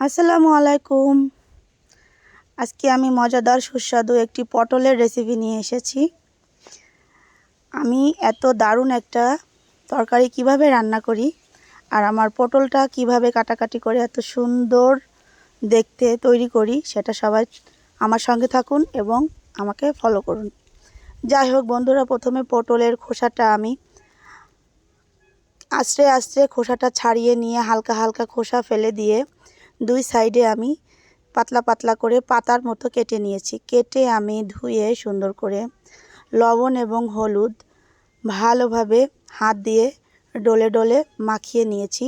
আসসালামু আলাইকুম। আজকে আমি মজাদার সুস্বাদু একটি পটলের রেসিপি নিয়ে এসেছি। আমি এত দারুণ একটা তরকারি কীভাবে রান্না করি আর আমার পটলটা কীভাবে কাটাকাটি করে এত সুন্দর দেখতে তৈরি করি সেটা সবাই আমার সঙ্গে থাকুন এবং আমাকে ফলো করুন। যাই হোক বন্ধুরা, প্রথমে পটলের খোসাটা আমি আস্তে আস্তে খোসাটা ছাড়িয়ে নিয়ে হালকা হালকা খোসা ফেলে দিয়ে দুই সাইডে আমি পাতলা পাতলা করে পাতার মতো কেটে নিয়েছি। কেটে আমি ধুয়ে সুন্দর করে লবণ এবং হলুদ ভালোভাবে হাত দিয়ে ডলে ডলে মাখিয়ে নিয়েছি,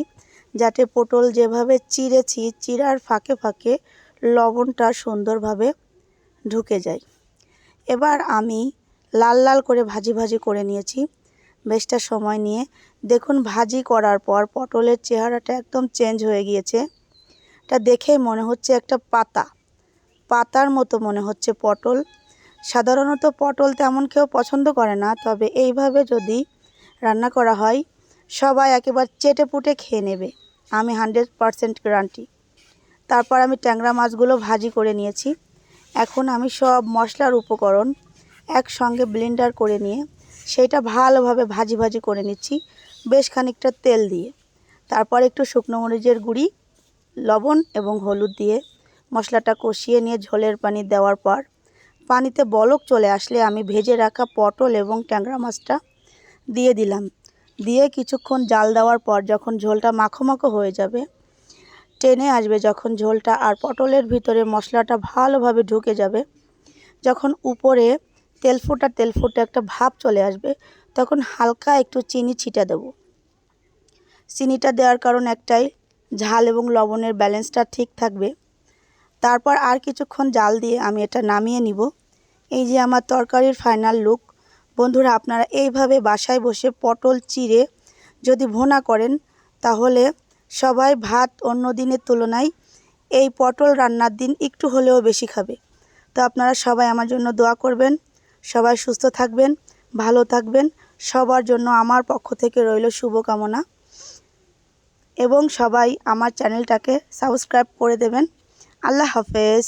যাতে পটল যেভাবে চিড়েছি চিরার ফাঁকে ফাঁকে লবণটা সুন্দরভাবে ঢুকে যায়। এবার আমি লাল লাল করে ভাজি ভাজি করে নিয়েছি। বেশটা সময় নিয়ে দেখুন, ভাজি করার পর পটলের চেহারাটা একদম চেঞ্জ হয়ে গিয়েছে। এটা দেখেই মনে হচ্ছে একটা পাতা। পাতার মতো মনে হচ্ছে পটল। সাধারণত পটল তেমন কেউ পছন্দ করে না, তবে এইভাবে যদি রান্না করা হয়, সবাই একেবারে চেটে পুটে খেয়ে নেবে। আমি হান্ড্রেড পারসেন্ট গ্যারান্টি। তারপর আমি ট্যাংরা মাছগুলো ভাজি করে নিয়েছি। এখন আমি সব মশলার উপকরণ একসঙ্গে ব্লেন্ডার করে নিয়ে সেইটা ভালোভাবে ভাজি ভাজি করে নিচ্ছি, বেশ খানিকটা তেল দিয়ে। তারপর একটু শুকনো মরিচের গুঁড়ি লবণ এবং হলুদ দিয়ে মশলাটা কষিয়ে নিয়ে ঝোলের পানি দেওয়ার পর পানিতে বলক চলে আসলে আমি ভেজে রাখা পটল এবং ট্যাংরা মাছটা দিয়ে দিলাম। দিয়ে কিছুক্ষণ জাল দেওয়ার পর যখন ঝোলটা মাখো মাখো হয়ে যাবে, টেনে আসবে যখন ঝোলটা আর পটলের ভিতরে মশলাটা ভালোভাবে ঢুকে যাবে, যখন উপরে তেল ফোটা তেল ফোটা একটা ভাব চলে আসবে, তখন হালকা একটু চিনি ছিটা দেব। চিনিটা দেওয়ার কারণ একটাই ঝাল এবং লবণের ব্যালেন্সটা ঠিক থাকবে। তারপর আর কিছুক্ষণ জাল দিয়ে আমি এটা নামিয়ে নিব। এই যে আমার তরকারির ফাইনাল লুক বন্ধুরা, আপনারা এইভাবে বাসায় বসে পটল চিড়ে যদি ভোনা করেন, তাহলে সবাই ভাত অন্য দিনের তুলনায় এই পটল রান্নার দিন একটু হলেও বেশি খাবে। তো আপনারা সবাই আমার জন্য দোয়া করবেন, সবাই সুস্থ থাকবেন, ভালো থাকবেন, সবার জন্য আমার পক্ষ থেকে রইল শুভকামনা। এবং সবাই আমার চ্যানেলটাকে সাবস্ক্রাইব করে দেবেন। আল্লাহ হাফেজ।